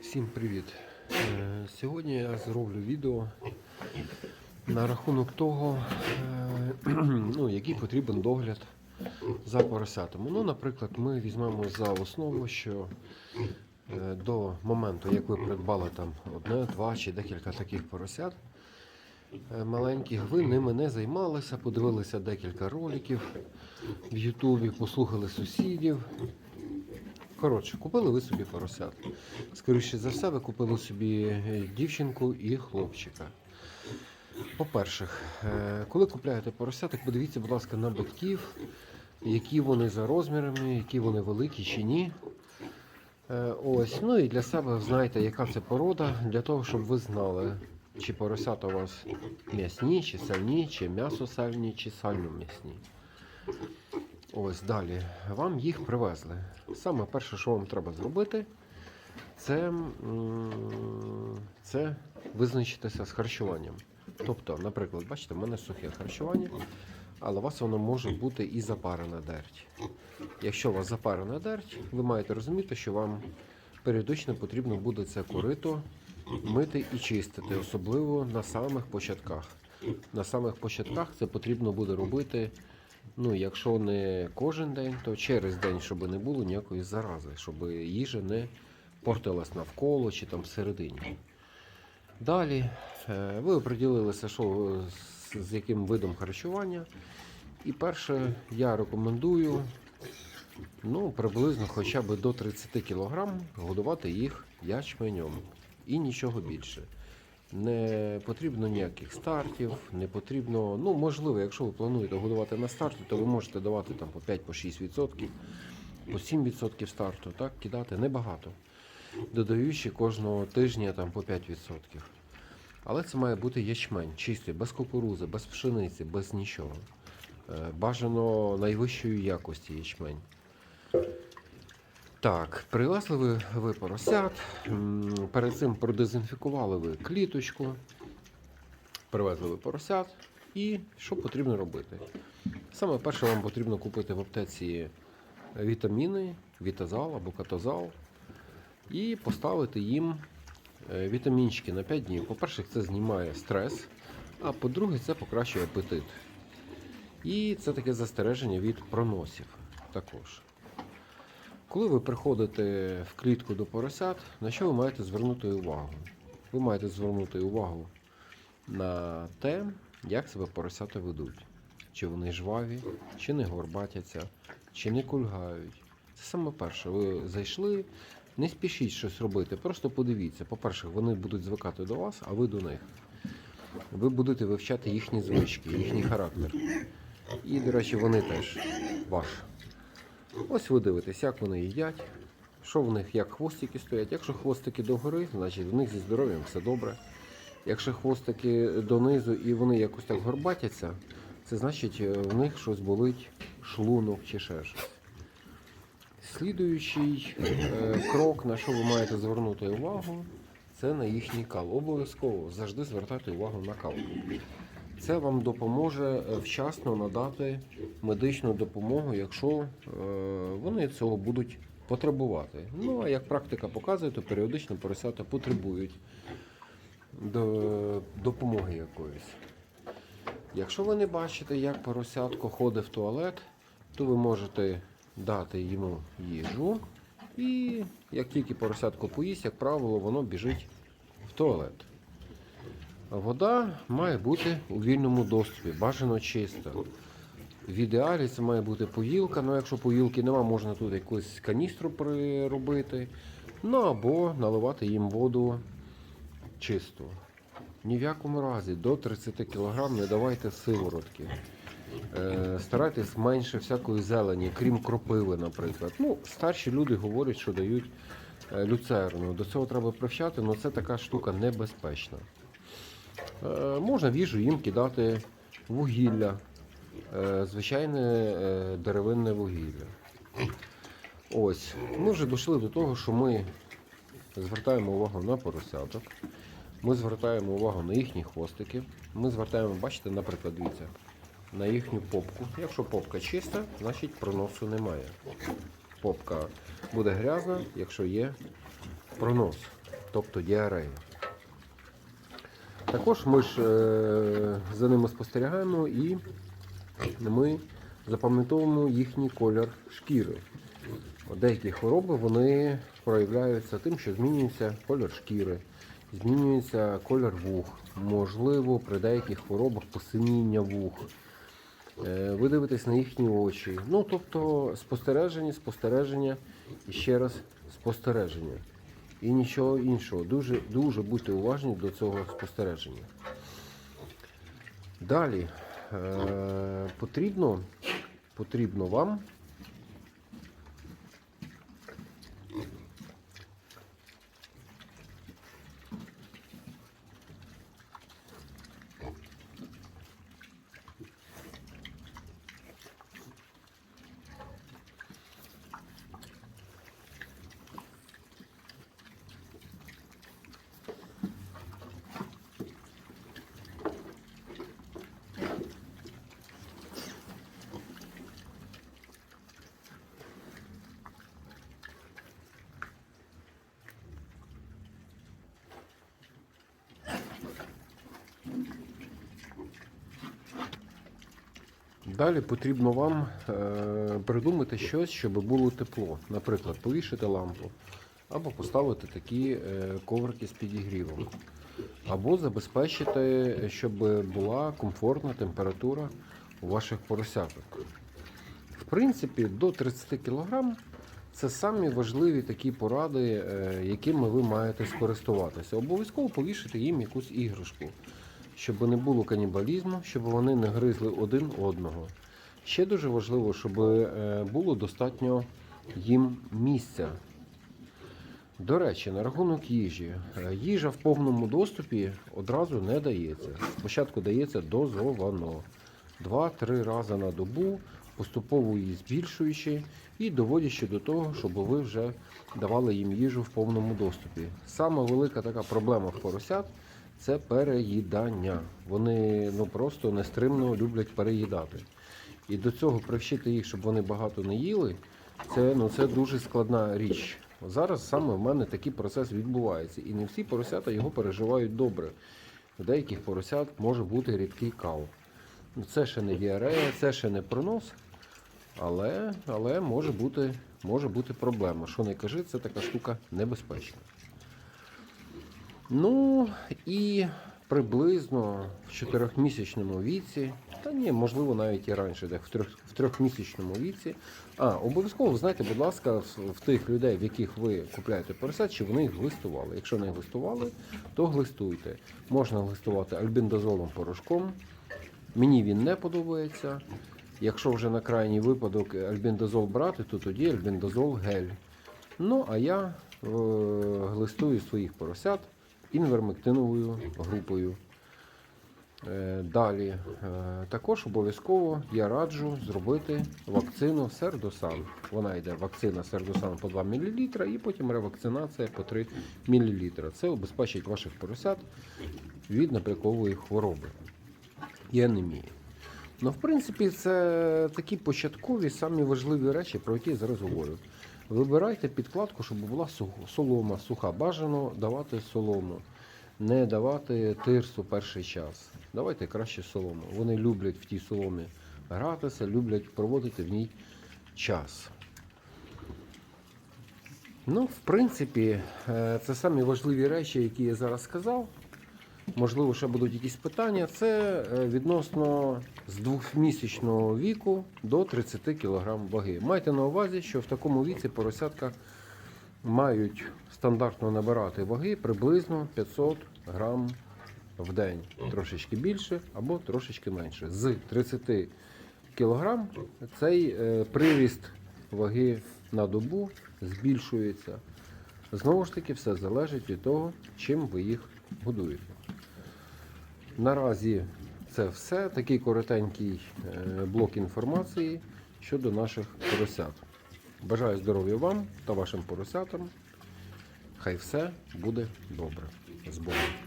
Всім привіт! Е, Сьогодні я зроблю відео на рахунок того, е, ну, який потрібен догляд за поросятами. Ну, наприклад, ми візьмемо за основу, що е, до моменту, як ви придбали там одне, два чи декілька таких поросят е, маленьких, ви ними не займалися, подивилися декілька роликів в Ютубі, послухали сусідів. Коротше, купили ви собі поросят. Скоріше за все, ви купили собі е, дівчинку і хлопчика. По-перше, е, коли купляєте поросяток, подивіться, будь ласка, на батьків, які вони за розмірами, які вони великі чи ні. Ось, ну і для себе знаєте, яка це порода, для того, щоб ви знали, чи поросята у вас м'ясні, чи сальні, чи м'ясо сальні, чи сально м'ясні. Ось далі. Вам їх привезли. Саме перше, що вам треба зробити, це, це визначитися з харчуванням. Тобто, наприклад, бачите, в мене сухе харчування, але у вас воно може бути і запарена дерть. Якщо у вас запарена дерть, ви маєте розуміти, що вам періодично потрібно буде це корито мити і чистити, особливо на самих початках. На самих початках це потрібно буде робити. Ну, якщо не кожен день, то через день, щоб не було ніякої зарази, щоб їжа не портилась навколо чи там всередині. Далі е, ви оприділилися, що з, з яким видом харчування. І перше, я рекомендую ну, приблизно хоча б до 30 кг годувати їх ячменем і нічого більше. Не потрібно ніяких стартів, не потрібно. Ну, можливо, якщо ви плануєте годувати на старті, то ви можете давати там по 5-6%, по 7% старту, так, кидати небагато. Додаючи кожного тижня там по 5%. Але це має бути ячмень, чистий, без кукурузи, без пшениці, без нічого. Е, Бажано найвищої якості ячмень. Так, привезли ви, поросят. Перед цим продезінфікували ви кліточку, привезли ви поросят. І що потрібно робити? Саме перше вам потрібно купити в аптеці вітаміни, вітазал або катозал, і поставити їм е, вітамінчики на 5 днів. По-перше, це знімає стрес, а по-друге, це покращує апетит. І це таке застереження від проносів також. Коли ви приходите в клітку до поросят, на що ви маєте звернути увагу? Ви маєте звернути увагу на те, як себе поросята ведуть. Чи вони жваві, чи не горбатяться, чи не кульгають. Це саме перше. Ви зайшли, не спішіть щось робити, просто подивіться. По-перше, вони будуть звикати до вас, а ви до них. Ви будете вивчати їхні звички, їхній характер. І, до речі, вони теж ваш. Ось ви дивитесь, як вони їдять, що в них, як хвостики стоять. Якщо хвостики догори, значить в них зі здоров'ям все добре. Якщо хвостики донизу і вони якось так горбатяться, це значить е, в них щось болить, шлунок чи ще щось. Слідуючий е, крок, на що ви маєте звернути увагу, це на їхній кал. Обов'язково завжди звертайте увагу на кал. Це вам допоможе е, вчасно надати медичну допомогу, якщо е, вони цього будуть потребувати. Ну а як практика показує, то періодично поросята потребують допомоги якоїсь. Якщо ви не бачите, як поросятко ходить в туалет, то ви можете дати йому їжу. І як тільки поросятко поїсть, як правило, воно біжить в туалет. Вода має бути у вільному доступі, бажано чиста. В ідеалі це має бути поїлка, але якщо поїлки нема, можна тут якусь каністру приробити. Ну або наливати їм воду чисту. Ні в якому разі до 30 кг не давайте сиворотки. Е, старайтесь менше всякої зелені, крім кропиви, наприклад. Ну, старші люди говорять, що дають е, люцерну. До цього треба привчати, але це така штука небезпечна. Е, Можна в їжу їм кидати вугілля, е, звичайне е, деревинне вугілля. Ось, ми вже дійшли до того, що ми звертаємо увагу на поросяток, ми звертаємо увагу на їхні хвостики. Ми звертаємо, бачите, наприклад, дивіться, на їхню попку. Якщо попка чиста, значить проносу немає. попка буде грязна, якщо є пронос, тобто діарея. Також ми ж е, за ними спостерігаємо і ми запам'ятовуємо їхній колір шкіри. Деякі хвороби вони проявляються тим, що змінюється колір шкіри, змінюється колір вух, можливо, при деяких хворобах посиніння вух. Е, Ви дивитесь на їхні очі. Ну, тобто спостереження, спостереження і ще раз спостереження. І нічого іншого. Дуже, дуже будьте уважні до цього спостереження. Далі е, потрібно, потрібно вам Далі потрібно вам е, придумати щось, щоб було тепло. Наприклад, повішати лампу, або поставити такі е, коврики з підігрівом, або забезпечити, щоб була комфортна температура у ваших поросяток. В принципі, до 30 кг це самі важливі такі поради, е, якими ви маєте скористуватися. Обов'язково повішати їм якусь іграшку щоб не було канібалізму, щоб вони не гризли один одного. Ще дуже важливо, щоб е, було достатньо їм місця. До речі, на рахунок їжі. Е, Їжа в повному доступі одразу не дається. Спочатку дається дозовано. Два-три рази на добу, поступово її збільшуючи і доводячи до того, щоб ви вже давали їм їжу в повному доступі. Сама велика така проблема в поросят це переїдання. Вони ну просто нестримно люблять переїдати. І до цього привчити їх, щоб вони багато не їли, це, ну, це дуже складна річ. Зараз саме в мене такий процес відбувається. І не всі поросята його переживають добре. У деяких поросят може бути рідкий кал. Ну, Це ще не діарея, це ще не пронос, але, але може, бути, може бути проблема. Що не кажи, це така штука небезпечна. Ну і приблизно в чотирьохмісячному віці, та ні, можливо, навіть і раніше, так, в, трьох, в трьохмісячному віці. А, обов'язково знайте, будь ласка, в, в тих людей, в яких ви купляєте поросят, чи вони їх глистували. Якщо не глистували, то глистуйте. Можна глистувати альбіндазолом порошком. Мені він не подобається. Якщо вже на крайній випадок альбіндазол брати, то тоді альбіндазол гель. Ну, а я е, глистую своїх поросят інвермектиновою групою. Е, Далі е, також обов'язково я раджу зробити вакцину Сердосан. Вона йде вакцина Сердосан по 2 мл і потім ревакцинація по 3 мл. Це обезпечить ваших поросят від напрякової хвороби і анемії. Ну, в принципі, це такі початкові самі важливі речі, про які я зараз говорю. Вибирайте підкладку, щоб була солома, суха. Бажано давати солому, не давати тирсу перший час. Давайте краще солому. Вони люблять в тій соломі гратися, люблять проводити в ній час. Ну, в принципі, е, це самі важливі речі, які я зараз сказав. Можливо, ще будуть якісь питання. Це е, відносно з двохмісячного віку до 30 кг ваги. Майте на увазі, що в такому віці поросятка мають стандартно набирати ваги приблизно 500 грам в день. Трошечки більше або трошечки менше. З 30 кг цей е, приріст ваги на добу збільшується. Знову ж таки, все залежить від того, чим ви їх годуєте. Наразі це все. Такий коротенький е, блок інформації щодо наших поросят. Бажаю здоров'я вам та вашим поросятам. Хай все буде добре. З Богом.